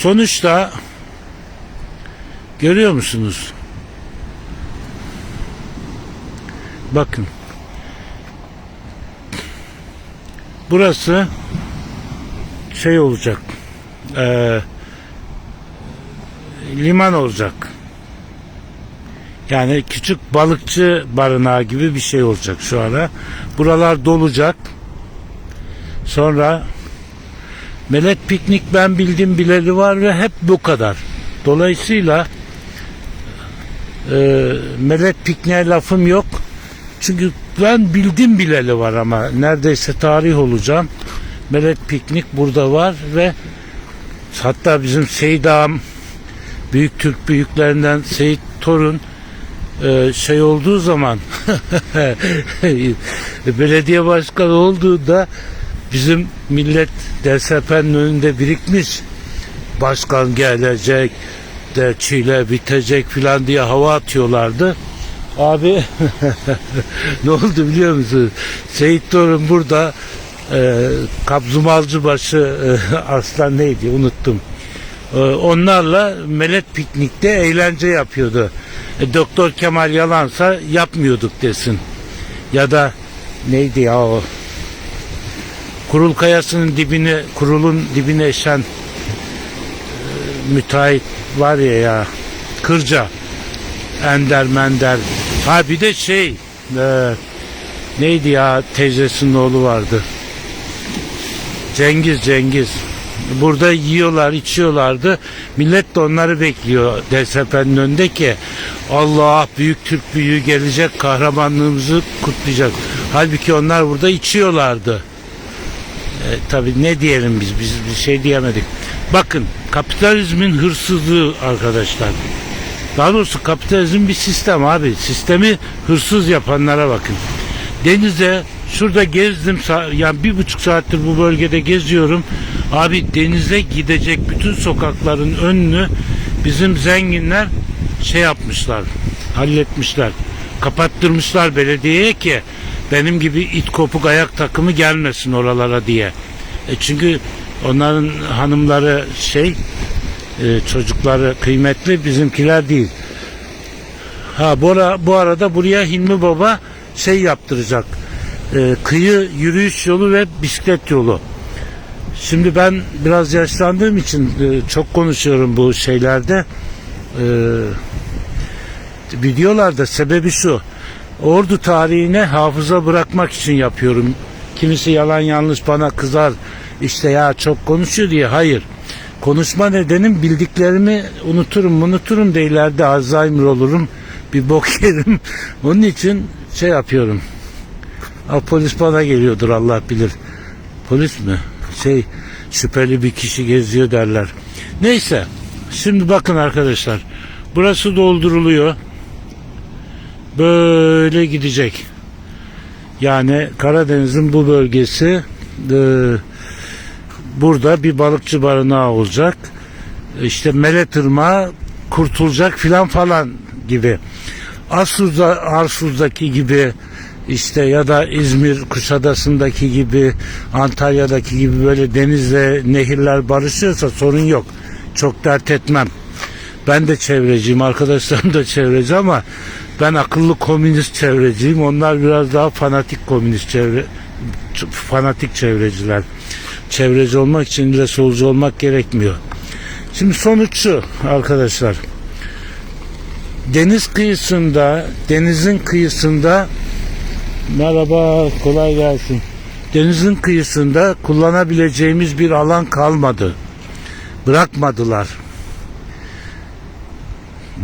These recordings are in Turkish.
Sonuçta görüyor musunuz? Bakın. Burası şey olacak. Eee liman olacak. Yani küçük balıkçı barınağı gibi bir şey olacak şu ara. Buralar dolacak. Sonra Melet Piknik ben bildim bileli var ve hep bu kadar. Dolayısıyla e, Melet Piknik'e lafım yok. Çünkü ben bildim bileli var ama neredeyse tarih olacağım. Melet Piknik burada var ve hatta bizim Seyit Ağam Büyük Türk büyüklerinden Seyit Torun e, şey olduğu zaman belediye başkanı olduğunda bizim millet DSP'nin önünde birikmiş başkan gelecek de çile bitecek filan diye hava atıyorlardı. Abi ne oldu biliyor musun? Seyit Torun burada e, Kabzumalcıbaşı e, aslan neydi unuttum. E, onlarla Melet Piknik'te eğlence yapıyordu. E, Doktor Kemal yalansa yapmıyorduk desin. Ya da neydi ya o Kurul kayasının dibine, kurulun dibine eşen e, müteahhit var ya ya Kırca Ender Mender. Ha bir de şey e, neydi ya teyzesinin oğlu vardı. Cengiz Cengiz. Burada yiyorlar içiyorlardı. Millet de onları bekliyor DSP'nin önünde ki Allah büyük Türk büyüğü gelecek kahramanlığımızı kutlayacak. Halbuki onlar burada içiyorlardı e, tabii ne diyelim biz biz bir şey diyemedik. Bakın kapitalizmin hırsızlığı arkadaşlar. Daha doğrusu kapitalizm bir sistem abi. Sistemi hırsız yapanlara bakın. Denize şurada gezdim yani bir buçuk saattir bu bölgede geziyorum. Abi denize gidecek bütün sokakların önünü bizim zenginler şey yapmışlar. Halletmişler. Kapattırmışlar belediyeye ki benim gibi it kopuk ayak takımı gelmesin oralara diye. E çünkü onların hanımları şey e, çocukları kıymetli bizimkiler değil. Ha bu, ara, bu arada buraya Hilmi Baba şey yaptıracak. E, kıyı yürüyüş yolu ve bisiklet yolu. Şimdi ben biraz yaşlandığım için e, çok konuşuyorum bu şeylerde. E, videolarda sebebi şu. Ordu tarihine hafıza bırakmak için yapıyorum. Kimisi yalan yanlış bana kızar. İşte ya çok konuşuyor diye. Hayır. Konuşma nedenim bildiklerimi unuturum unuturum da ileride Alzheimer olurum. Bir bok yerim. Onun için şey yapıyorum. Ha, polis bana geliyordur Allah bilir. Polis mi? Şey şüpheli bir kişi geziyor derler. Neyse. Şimdi bakın arkadaşlar. Burası dolduruluyor böyle gidecek. Yani Karadeniz'in bu bölgesi e, burada bir balıkçı barınağı olacak. İşte Melet Irmağı kurtulacak filan falan gibi. Arsuz'da, Arsuz'daki gibi işte ya da İzmir Kuşadası'ndaki gibi Antalya'daki gibi böyle denizle nehirler barışıyorsa sorun yok. Çok dert etmem. Ben de çevreciyim, arkadaşlarım da çevreci ama ben akıllı komünist çevreciyim. Onlar biraz daha fanatik komünist çevre fanatik çevreciler. Çevreci olmak için de solcu olmak gerekmiyor. Şimdi sonuç şu arkadaşlar. Deniz kıyısında, denizin kıyısında merhaba, kolay gelsin. Denizin kıyısında kullanabileceğimiz bir alan kalmadı. Bırakmadılar.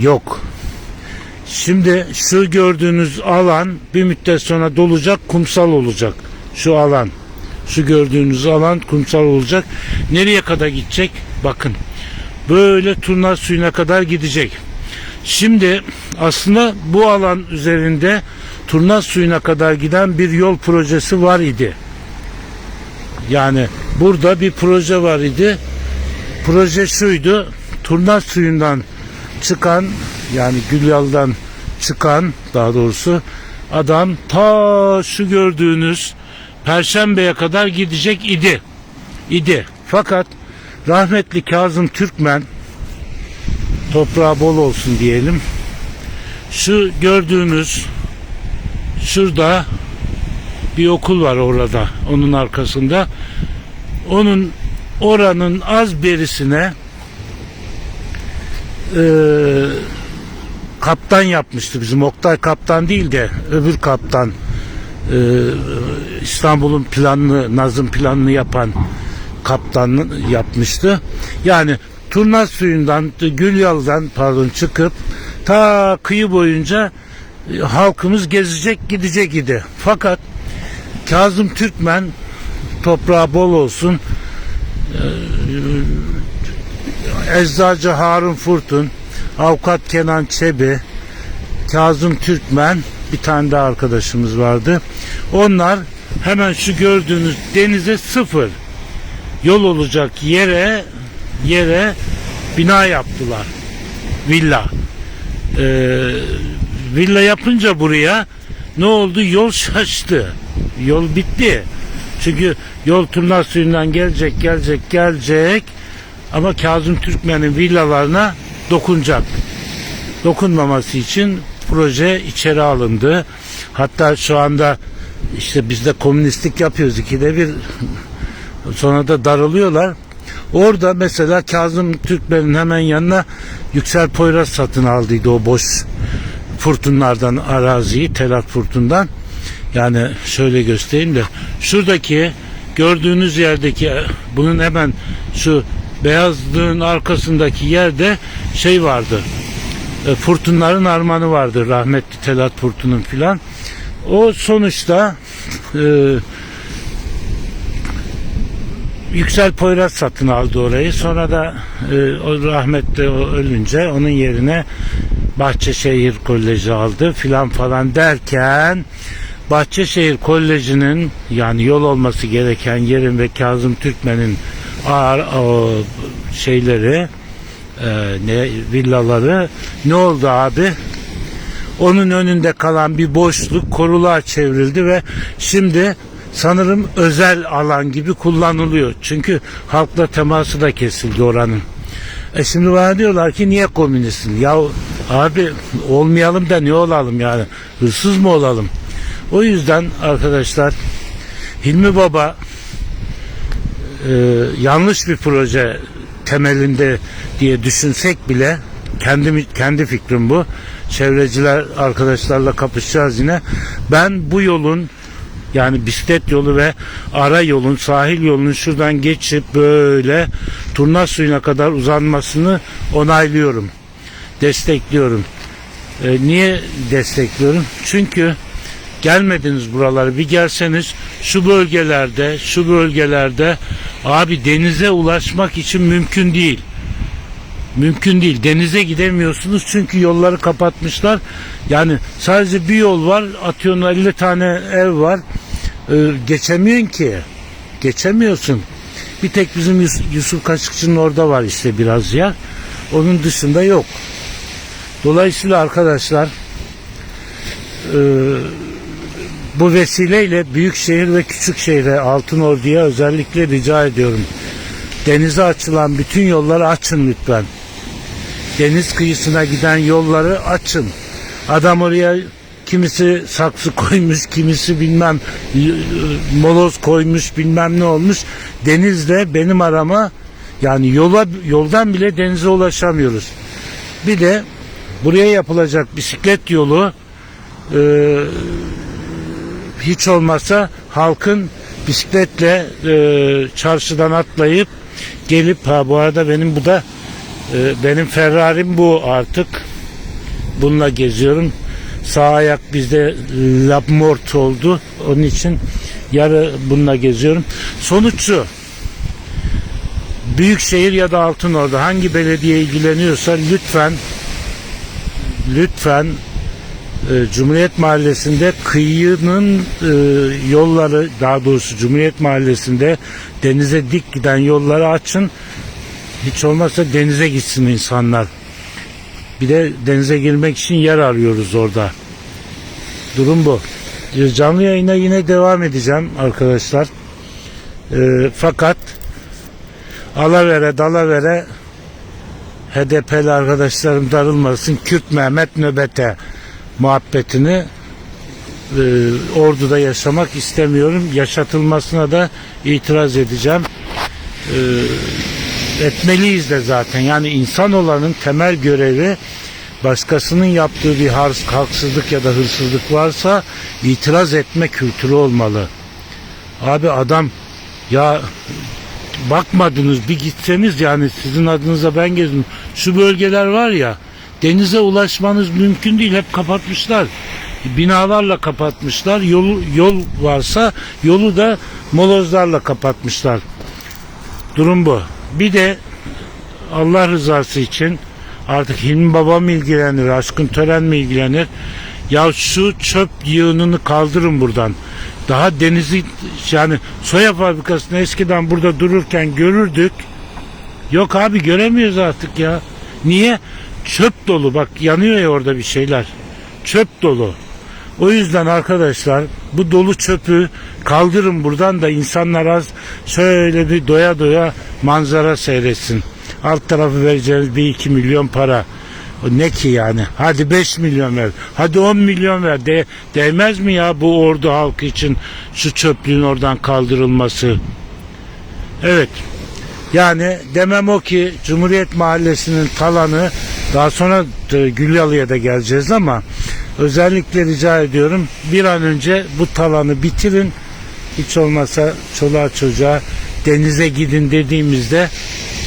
Yok. Şimdi şu gördüğünüz alan bir müddet sonra dolacak, kumsal olacak. Şu alan. Şu gördüğünüz alan kumsal olacak. Nereye kadar gidecek? Bakın. Böyle turna suyuna kadar gidecek. Şimdi aslında bu alan üzerinde turna suyuna kadar giden bir yol projesi var idi. Yani burada bir proje var idi. Proje şuydu. Turna suyundan çıkan yani Gülyal'dan çıkan daha doğrusu adam ta şu gördüğünüz Perşembe'ye kadar gidecek idi. idi. Fakat Rahmetli Kazım Türkmen toprağı bol olsun diyelim. Şu gördüğünüz şurada bir okul var orada onun arkasında. Onun oranın az berisine eee kaptan yapmıştı bizim Oktay kaptan değil de öbür kaptan eee, İstanbul'un planını Nazım planını yapan kaptan yapmıştı. Yani Turnaz suyundan Gülyalı'dan pardon çıkıp ta kıyı boyunca e, halkımız gezecek gidecek idi. Fakat Kazım Türkmen toprağı bol olsun e, Eczacı Harun Furtun Avukat Kenan Çebi Kazım Türkmen bir tane daha arkadaşımız vardı. Onlar hemen şu gördüğünüz denize sıfır yol olacak yere yere bina yaptılar. Villa. Ee, villa yapınca buraya ne oldu? Yol şaştı. Yol bitti. Çünkü yol Turnaz suyundan gelecek, gelecek, gelecek ama Kazım Türkmen'in villalarına dokunacak. Dokunmaması için proje içeri alındı. Hatta şu anda işte biz de komünistlik yapıyoruz ikide bir sonra da darılıyorlar. Orada mesela Kazım Türkmen'in hemen yanına Yüksel Poyraz satın aldıydı o boş fırtınlardan araziyi, Telat Fırtın'dan. Yani şöyle göstereyim de şuradaki gördüğünüz yerdeki bunun hemen şu beyazlığın arkasındaki yerde şey vardı. E, Fırtınların armanı vardı rahmetli Telat Fırtın'ın filan. O sonuçta e, Yüksel Poyraz satın aldı orayı. Sonra da e, o rahmetli ölünce onun yerine Bahçeşehir Koleji aldı filan falan derken Bahçeşehir Koleji'nin yani yol olması gereken yerin ve Kazım Türkmen'in ağır o şeyleri e, ne villaları ne oldu abi? Onun önünde kalan bir boşluk koruluğa çevrildi ve şimdi sanırım özel alan gibi kullanılıyor. Çünkü halkla teması da kesildi oranın. E şimdi bana diyorlar ki niye komünistsin? Ya abi olmayalım da ne olalım yani? Hırsız mı olalım? O yüzden arkadaşlar Hilmi Baba e, yanlış bir proje temelinde diye düşünsek bile kendi kendi fikrim bu. Çevreciler arkadaşlarla kapışacağız yine. Ben bu yolun yani bisiklet yolu ve ara yolun sahil yolunun şuradan geçip böyle Turnaz suyuna kadar uzanmasını onaylıyorum. Destekliyorum. E, niye destekliyorum? Çünkü gelmediniz buraları bir gelseniz şu bölgelerde şu bölgelerde abi denize ulaşmak için mümkün değil. Mümkün değil. Denize gidemiyorsunuz çünkü yolları kapatmışlar. Yani sadece bir yol var. Atıyorsun 50 tane ev var. Ee, geçemiyorsun ki. Geçemiyorsun. Bir tek bizim Yus- Yusuf Kaşıkçı'nın orada var işte biraz yer. Onun dışında yok. Dolayısıyla arkadaşlar e, bu vesileyle büyükşehir ve küçükşehire Altınordu'ya özellikle rica ediyorum. Denize açılan bütün yolları açın lütfen. Deniz kıyısına giden yolları açın. Adam oraya kimisi saksı koymuş, kimisi bilmem moloz koymuş, bilmem ne olmuş. Denizde benim arama yani yola yoldan bile denize ulaşamıyoruz. Bir de buraya yapılacak bisiklet yolu e, hiç olmazsa halkın bisikletle e, çarşıdan atlayıp gelip ha bu arada benim bu da e, benim Ferrari'm bu artık. Bununla geziyorum. Sağ ayak bizde lapmort oldu. Onun için yarı bununla geziyorum. Sonuç şu Büyükşehir ya da Altınordu hangi belediye ilgileniyorsa lütfen lütfen e, Cumhuriyet Mahallesi'nde kıyının e, yolları daha doğrusu Cumhuriyet Mahallesi'nde denize dik giden yolları açın. Hiç olmazsa denize gitsin insanlar. Bir de denize girmek için yer arıyoruz orada. Durum bu. E, Canlı yayına yine devam edeceğim arkadaşlar. E, fakat alavere dalavere HDP'li arkadaşlarım darılmasın Kürt Mehmet nöbete muhabbetini e, orduda yaşamak istemiyorum. Yaşatılmasına da itiraz edeceğim. E, etmeliyiz de zaten. Yani insan olanın temel görevi başkasının yaptığı bir haksızlık ya da hırsızlık varsa itiraz etme kültürü olmalı. Abi adam ya bakmadınız bir gitseniz yani sizin adınıza ben gezdim. Şu bölgeler var ya denize ulaşmanız mümkün değil hep kapatmışlar. Binalarla kapatmışlar. Yol, yol varsa yolu da molozlarla kapatmışlar. Durum bu. Bir de Allah rızası için artık Hilmi Baba mı ilgilenir, Aşkın Tören mi ilgilenir? Ya şu çöp yığınını kaldırın buradan. Daha denizi yani soya fabrikasını eskiden burada dururken görürdük. Yok abi göremiyoruz artık ya. Niye? Çöp dolu bak yanıyor ya orada bir şeyler. Çöp dolu. O yüzden arkadaşlar bu dolu çöpü kaldırın buradan da insanlar az şöyle bir doya doya manzara seyretsin. Alt tarafı vereceğiniz bir iki milyon para. O ne ki yani? Hadi 5 milyon ver. Hadi 10 milyon ver. De, değmez mi ya bu ordu halkı için şu çöplüğün oradan kaldırılması? Evet. Yani demem o ki Cumhuriyet Mahallesi'nin talanı daha sonra Gülyalı'ya da geleceğiz ama özellikle rica ediyorum bir an önce bu talanı bitirin. Hiç olmazsa çoluğa çocuğa denize gidin dediğimizde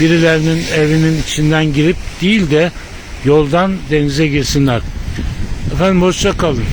birilerinin evinin içinden girip değil de yoldan denize girsinler. Efendim hoşça kalın.